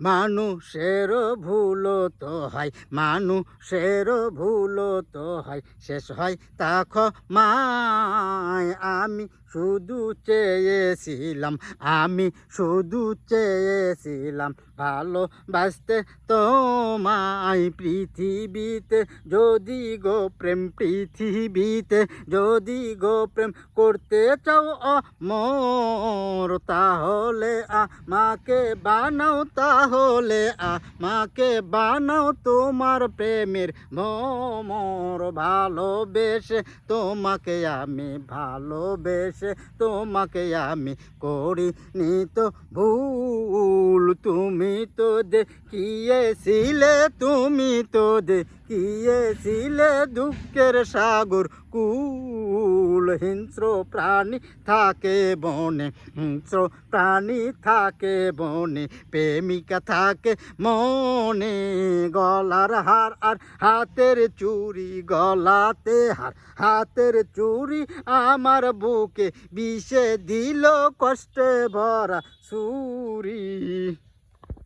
মানুষের ভুল তো হয়, মানুষের ভুল তো হয়, শেষ হয় তাখ মায় আমি শুধু চেয়েছিলাম, আমি শুধু চেয়েছিলাম ভালোবাসতে তোমায়। পৃথিবীতে যদি গো প্রেম, পৃথিবীতে যদি গো প্রেম করতে চাও মোর তাহলে আমাকে বানাও তাহলে আমাকে বানাও তোমার প্রেমের মোর ভালোবেসে। তোমাকে আমি ভালোবেসে, তোমাকে আমি করি তো ভুল। তুমি তো দেখিয়েছিলে তুমি তো দেখিয়েছিলে দুঃখের সাগর, কুল হিংস্র প্রাণী থাকে বনে, হিংস্র প্রাণী থাকে বনে, প্রেমিকা থাকে মনে, গলার হার আর হাতের চুরি, গলাতে হার, হাতের চুরি আমার বুকে, বিষে দিল কষ্টে ভরা সুরি।